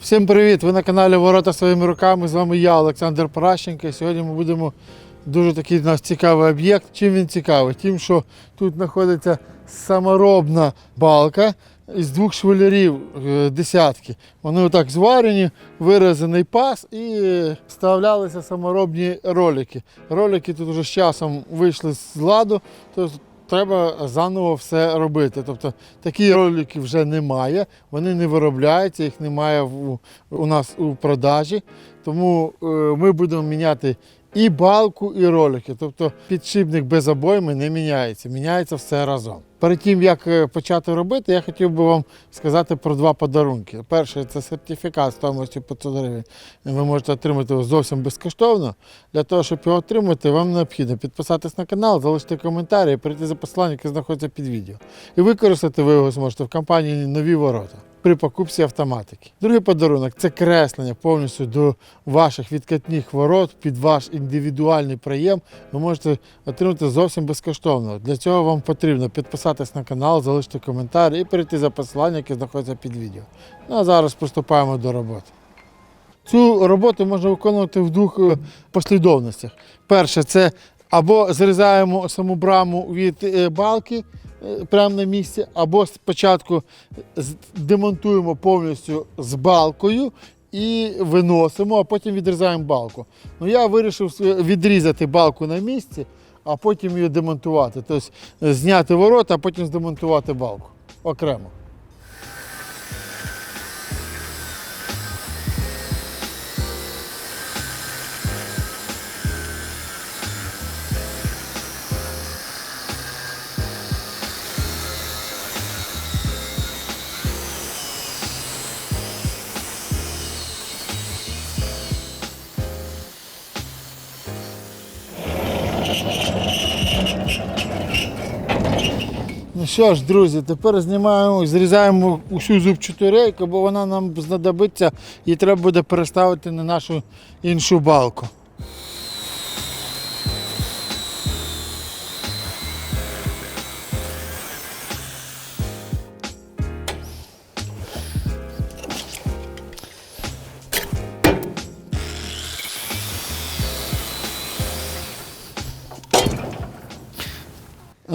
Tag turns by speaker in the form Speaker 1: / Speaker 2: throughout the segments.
Speaker 1: Всім привіт! Ви на каналі Ворота своїми руками. З вами я, Олександр Паращенко. Сьогодні ми будемо дуже такий у нас цікавий об'єкт. Чим він цікавий? Тим, що тут знаходиться саморобна балка із двох швелярів е, десятки. Вони отак зварені, вирізаний паз і вставлялися саморобні ролики. Ролики тут вже з часом вийшли з ладу. Треба заново все робити. Тобто такі ролики вже немає, вони не виробляються, їх немає в, у нас у продажі. Тому е, ми будемо міняти і балку, і ролики. Тобто підшипник без обойми не міняється, міняється все разом. Перед тим як е, почати робити, я хотів би вам сказати про два подарунки. Перший це сертифікат стоїмостю 500 гривень. Ви можете отримати його зовсім безкоштовно. Для того, щоб його отримати, вам необхідно підписатись на канал, залишити коментарі і перейти за посиланням, яке знаходиться під відео. І використати ви його зможете в компанії Нові ворота при покупці автоматики. Другий подарунок це креслення повністю до ваших відкатних ворот під ваш індивідуальний проєм. Ви можете отримати зовсім безкоштовно. Для цього вам потрібно підписатись на канал, залишити коментар і перейти за посиланням, яке знаходиться під відео. Ну а зараз приступаємо до роботи. Цю роботу можна виконувати в двох е, послідовностях. Перше, це або зрізаємо саму браму від е, балки е, прямо на місці, або спочатку демонтуємо повністю з балкою і виносимо, а потім відрізаємо балку. Ну, я вирішив відрізати балку на місці, а потім її демонтувати. Тобто е, зняти ворота, а потім здемонтувати балку окремо. Що ж, друзі, тепер знімаємо, зрізаємо усю зубчату рейку, бо вона нам знадобиться і треба буде переставити на нашу іншу балку.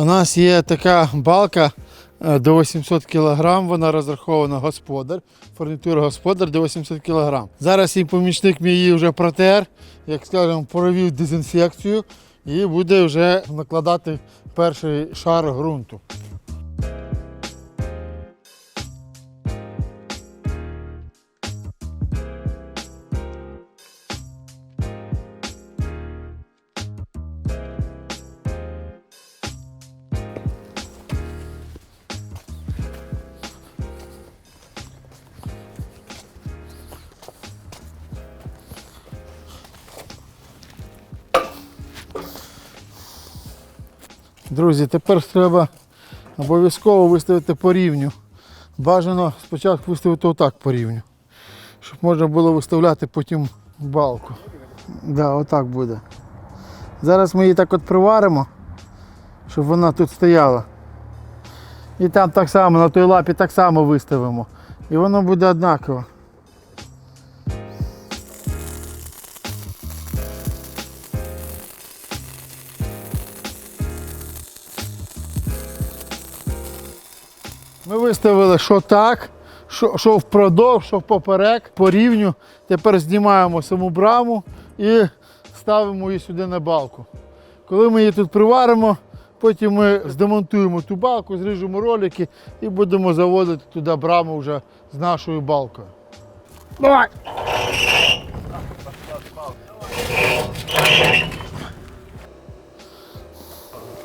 Speaker 1: У нас є така балка до 800 кг, вона розрахована господар, фурнітура господар до 800 кг. Зараз і помічник мій її вже протер, як скажемо, провів дезінфекцію і буде вже накладати перший шар ґрунту. Друзі, тепер треба обов'язково виставити по рівню. Бажано спочатку виставити отак по рівню, щоб можна було виставляти потім балку. Да, отак буде. Зараз ми її так от приваримо, щоб вона тут стояла. І там так само, на той лапі так само виставимо. І воно буде однаково. Виставили, що так, що, що впродовж, що поперек, по рівню. Тепер знімаємо саму браму і ставимо її сюди на балку. Коли ми її тут приваримо, потім ми здемонтуємо ту балку, зріжемо ролики і будемо заводити туди браму вже з нашою балкою. Давай!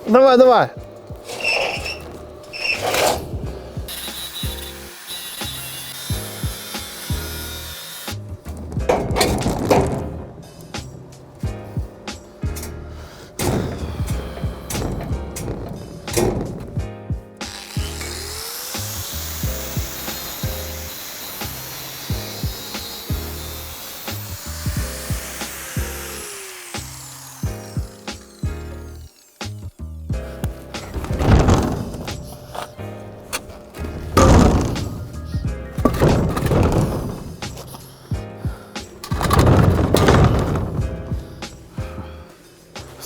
Speaker 1: Давай, давай!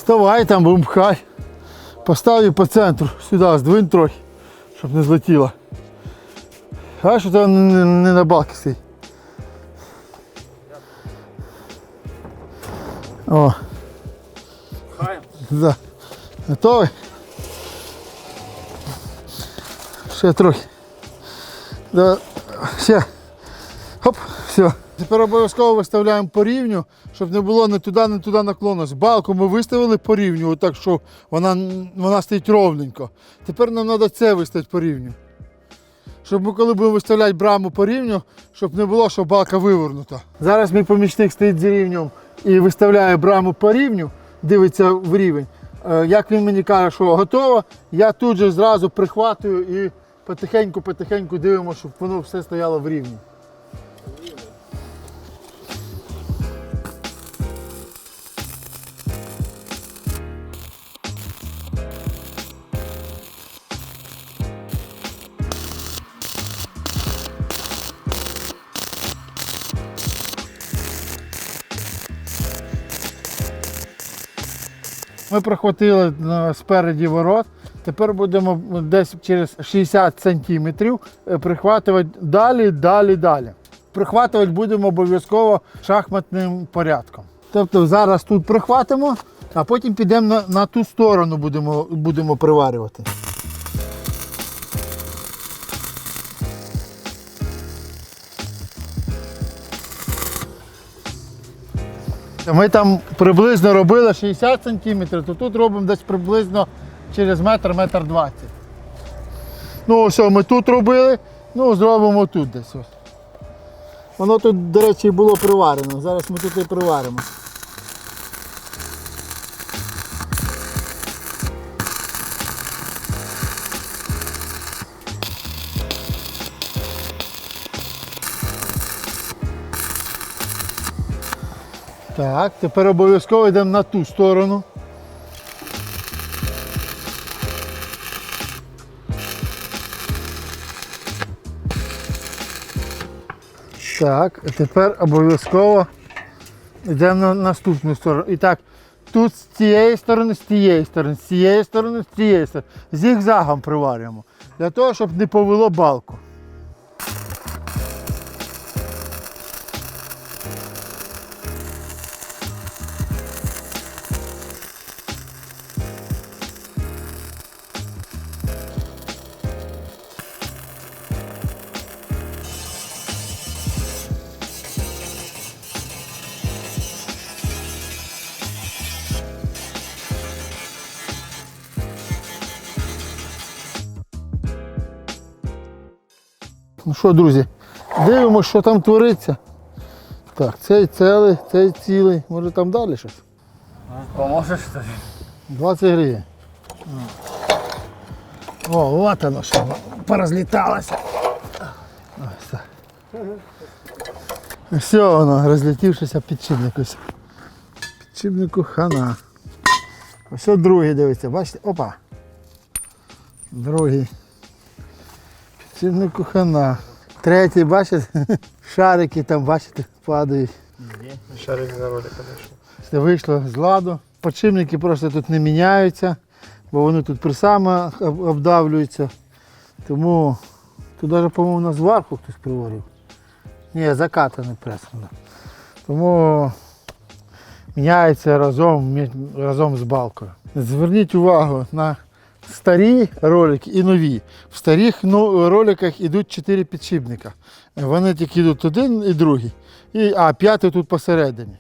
Speaker 1: Вставай там, будемо пхай. Постав її по центру, сюди, здвинь трохи, щоб не злетіла. А що там не, не на балки стоїть. О,
Speaker 2: Хаєм.
Speaker 1: да. Готовий? Ще трохи. Да. Ще. Хоп, все. Тепер обов'язково виставляємо по рівню, щоб не було не туди, не туди наклонності. Балку ми виставили по рівню, отак, що вона, вона стоїть ровненько. Тепер нам треба це виставити по рівню. Щоб ми коли будемо виставляти браму по рівню, щоб не було, що балка вивернута. Зараз мій помічник стоїть за рівнем і виставляє браму по рівню, дивиться в рівень. Е, Як він мені каже, що готово, я тут же зразу прихватую і потихеньку-потихеньку дивимося, щоб воно все стояло в рівні. Ми прохватили е, спереді ворот. Тепер будемо десь через 60 сантиметрів е, прихватувати далі, далі, далі. Прихватувати будемо обов'язково шахматним порядком. Тобто зараз тут прихватимо, а потім підемо на, на ту сторону будемо, будемо приварювати. Ми там приблизно робили 60 см, то тут робимо десь приблизно через метр, метр 20. Ну, що, ми тут робили, ну зробимо тут десь. Воно тут, до речі, було приварено. Зараз ми тут і приваримо. Так, тепер обов'язково йдемо на ту сторону. Так, тепер обов'язково йдемо на наступну сторону. І так, тут з цієї сторони, з тієї сторони, з цієї сторони, з цієї сторони. Зігзагом приварюємо. Для того, щоб не повело балку. Ну що, друзі, дивимося, що там твориться. Так, цей цілий, цей цілий. Може там далі щось?
Speaker 2: Поможеш тобі?
Speaker 1: 20 гривень. О, от воно що порозліталося. Ось так. Все воно, розлетівшися підшипник ось. Підшипнику хана. Ось другий дивиться, бачите? Опа. Другий. Підшипнику хана. Третій, бачите? Шарики там, бачите, падають.
Speaker 2: Ні, Шарик за ролика знайшов.
Speaker 1: Це вийшло з ладу. Подшипники просто тут не міняються, бо вони тут присаме об- обдавлюються. Тому тут навіть, по-моєму, на зверху хтось приварив. Ні, закатаний пресно. Тому міняється разом, разом з балкою. Зверніть увагу на старі ролики і нові. В старих ну, роликах йдуть 4 підшипника. Вони тільки йдуть один і другий. І, а п'ятий тут посередині.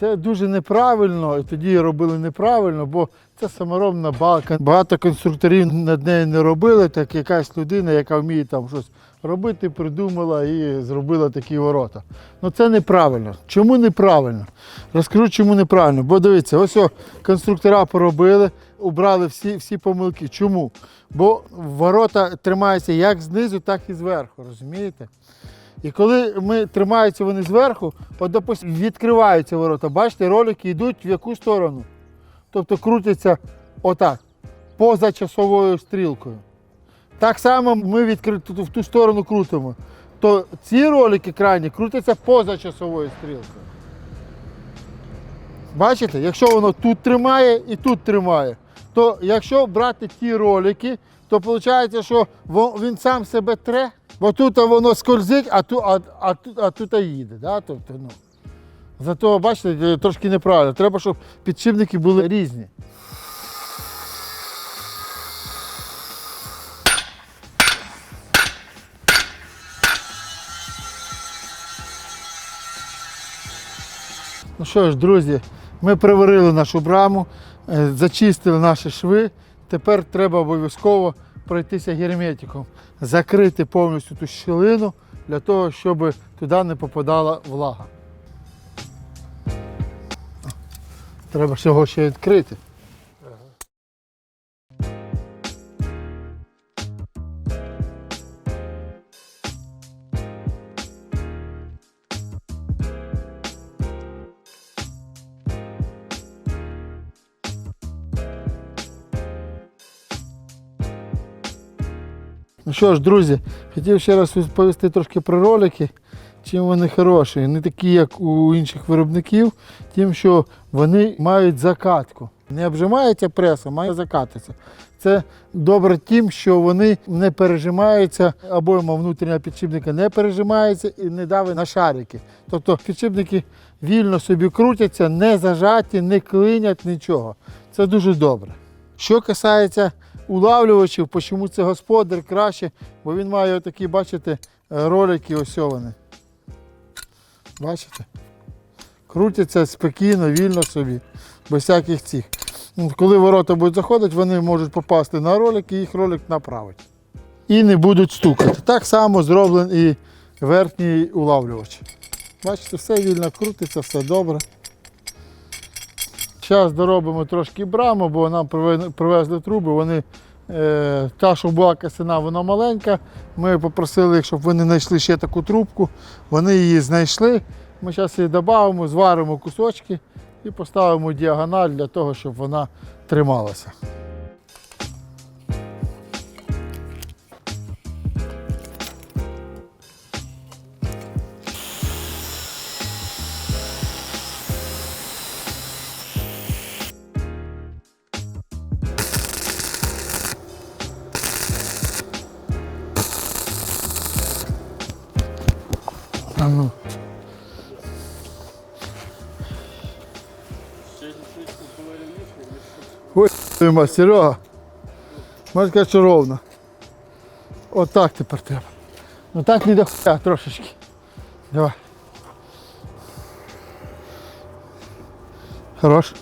Speaker 1: Це дуже неправильно, і тоді робили неправильно, бо це саморобна балка. Багато конструкторів над нею не робили, так якась людина, яка вміє там щось робити, придумала і зробила такі ворота. Ну це неправильно. Чому неправильно? Розкажу, чому неправильно. Бо дивіться, ось конструктора поробили, убрали всі, всі помилки. Чому? Бо ворота тримаються як знизу, так і зверху, розумієте? І коли ми тримаються вони зверху, от, допустим, відкриваються ворота, бачите, ролики йдуть в яку сторону? Тобто крутяться отак, поза часовою стрілкою. Так само ми відкри... в ту сторону крутимо. То ці ролики крайні крутяться поза часовою стрілкою. Бачите, якщо воно тут тримає і тут тримає, то якщо брати ті ролики, то виходить, що він сам себе тре, бо тут воно скользить, а тут, а, а, а тут їде. Да? Тобто, ну. Зато, бачите, трошки неправильно. Треба, щоб підшипники були різні. Ну що ж, друзі, ми приварили нашу браму, е, зачистили наші шви. Тепер треба обов'язково пройтися герметиком, закрити повністю ту щілину для того, щоб туди не попадала влага. Треба всього ще відкрити. Що ж, друзі, хотів ще раз розповісти трошки про ролики, чим вони хороші. Не такі, як у інших виробників, тим, що вони мають закатку. Не обжимається пресом, має закатитися. Це добре тим, що вони не пережимаються, обойма внутрішнього підшипника не пережимається і не давить на шарики. Тобто підшипники вільно собі крутяться, не зажаті, не клинять нічого. Це дуже добре. Що касається улавлювачів, чому це господар краще, бо він має такі, бачите, ролики ось вони. Бачите? Крутяться спокійно, вільно собі, без всяких цих. Ну, Коли ворота будуть заходити, вони можуть попасти на ролик і їх ролик направить. І не будуть стукати. Так само зроблений і верхній улавлювач. Бачите, все вільно крутиться, все добре. Зараз доробимо трошки браму, бо нам привезли труби. Вони, е, та, що була касина, вона маленька. Ми попросили, їх, щоб вони знайшли ще таку трубку. Вони її знайшли. Ми зараз її додамо, зваримо кусочки і поставимо діагональ для того, щоб вона трималася. Ой, Серега. Можна сказати, що ровно. Отак тепер треба. Ну так не до хуя трошечки. Давай. Хорош.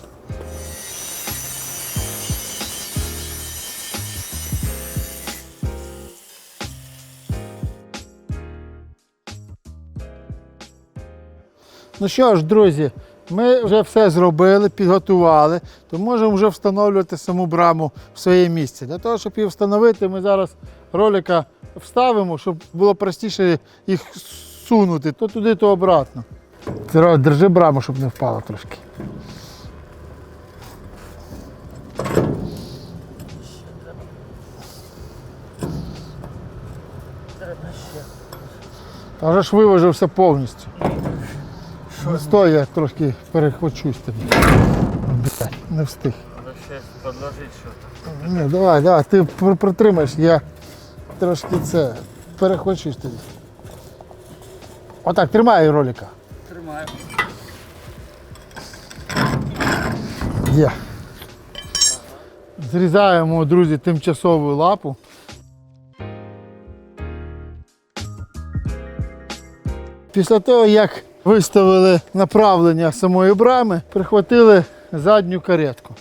Speaker 1: Ну що ж, друзі, ми вже все зробили, підготували, то можемо вже встановлювати саму браму в своє місце. Для того, щоб її встановити, ми зараз ролика вставимо, щоб було простіше їх сунути, то туди, то обратно. Серега, держи браму, щоб не впало трошки. Та вже ж виважився повністю. Ну, Стой, я трошки перехвачусь тобі. Блядь, не встиг.
Speaker 2: Надо ще подложити щось.
Speaker 1: Ні, давай, давай, ти пр- протримаєш, я трошки це перехвачусь тобі. Отак, тримай ролика.
Speaker 2: Тримаю.
Speaker 1: Є. Зрізаємо, друзі, тимчасову лапу. Після того, як виставили направлення самої брами, прихватили задню каретку.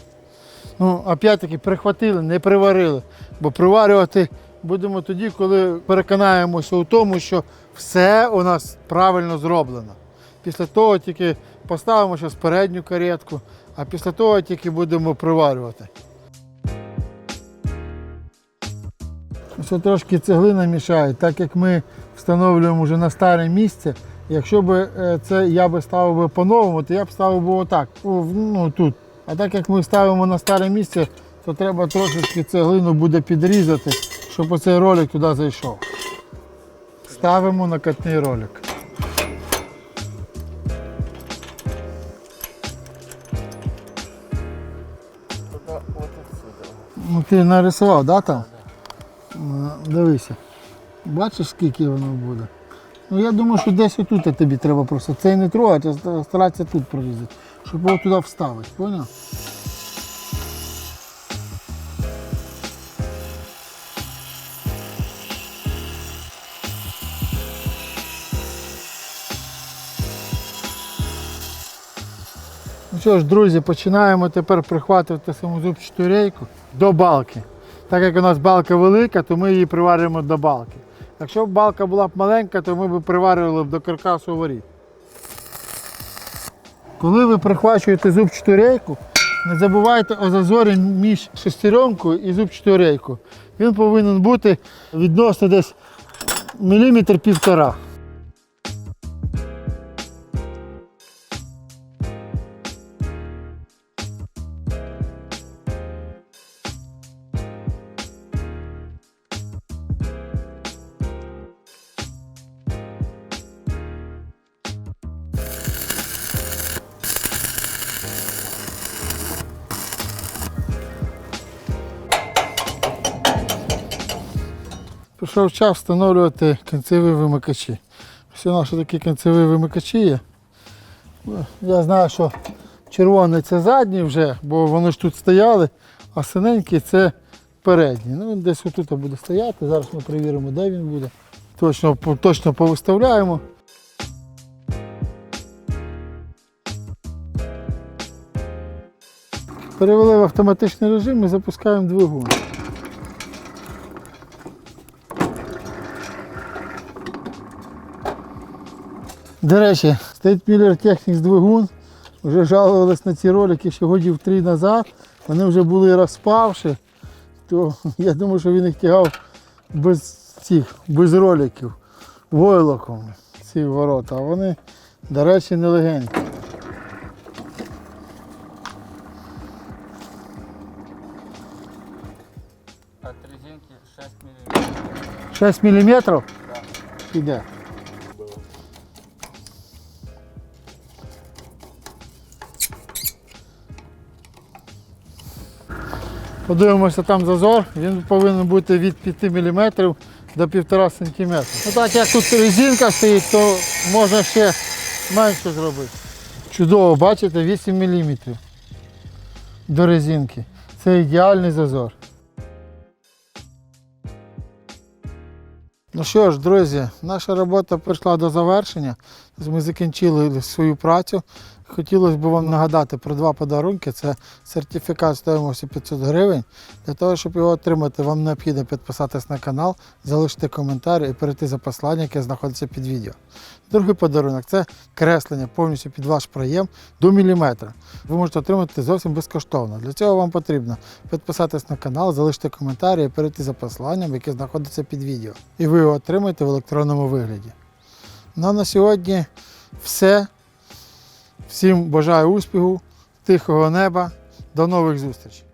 Speaker 1: Ну, опять-таки, прихватили, не приварили. Бо приварювати будемо тоді, коли переконаємося у тому, що все у нас правильно зроблено. Після того тільки поставимо зараз передню каретку, а після того тільки будемо приварювати. Що трошки цеглина мішає, так як ми встановлюємо вже на старе місце. Якщо б е, це я би ставив би по-новому, то я б ставив би отак. ну, тут. А так як ми ставимо на старе місце, то треба трошечки цеглину буде підрізати, щоб оцей ролик туди зайшов. Ставимо накатний ролик. Ну, Ти нарисував, да, там? Дивися. Бачиш, скільки воно буде? Ну я думаю, що десь отут тобі треба просто. Цей не трогати, а старатися тут прорізати. Щоб його туди вставити, поняв? Ну що ж, друзі, починаємо тепер прихватувати саму зубчату рейку до балки. Так як у нас балка велика, то ми її приварюємо до балки. Якщо б балка була б маленька, то ми б приварювали б до каркасу воріт. Коли ви прихвачуєте зубчату рейку, не забувайте о зазорі між шестеренкою і зубчатою рейкою. Він повинен бути відносно десь міліметр півтора. Прийшов час встановлювати кінцеві вимикачі. У нас такі кінцеві вимикачі є. Ну, Я знаю, що червоний це задній вже, бо вони ж тут стояли, а синенький це передній. Ну, він десь отут буде стояти. Зараз ми перевіримо, де він буде. Точно, точно повиставляємо. Перевели в автоматичний режим і запускаємо двигун. До речі, стоїть Miller Technics двигун. Вже жалувались на ці ролики ще годів три назад. Вони вже були розпавши, то я думаю, що він їх тягав без цих, без роликів, войлоком ці ворота. А вони, до речі, не легенькі.
Speaker 2: От резинки 6 мм.
Speaker 1: 6 мм? Іде. Подивимося там зазор, він повинен бути від 5 мм до 1,5 см. Ну так як тут резинка стоїть, то можна ще менше зробити. Чудово, бачите, 8 мм до резинки. Це ідеальний зазор. Ну що ж, друзі, наша робота прийшла до завершення. Ми закінчили свою працю. Хотілося б вам нагадати про два подарунки. Це сертифікат стоїмості 500 гривень. Для того, щоб його отримати, вам необхідно підписатись на канал, залишити коментар і перейти за послання, яке знаходиться під відео. Другий подарунок це креслення повністю під ваш проєм до міліметра. Ви можете отримати зовсім безкоштовно. Для цього вам потрібно підписатись на канал, залишити коментар і перейти за посиланням, яке знаходиться під відео. І ви його отримаєте в електронному вигляді. Ну а на сьогодні все. Всім бажаю успіху, тихого неба. До нових зустрічей!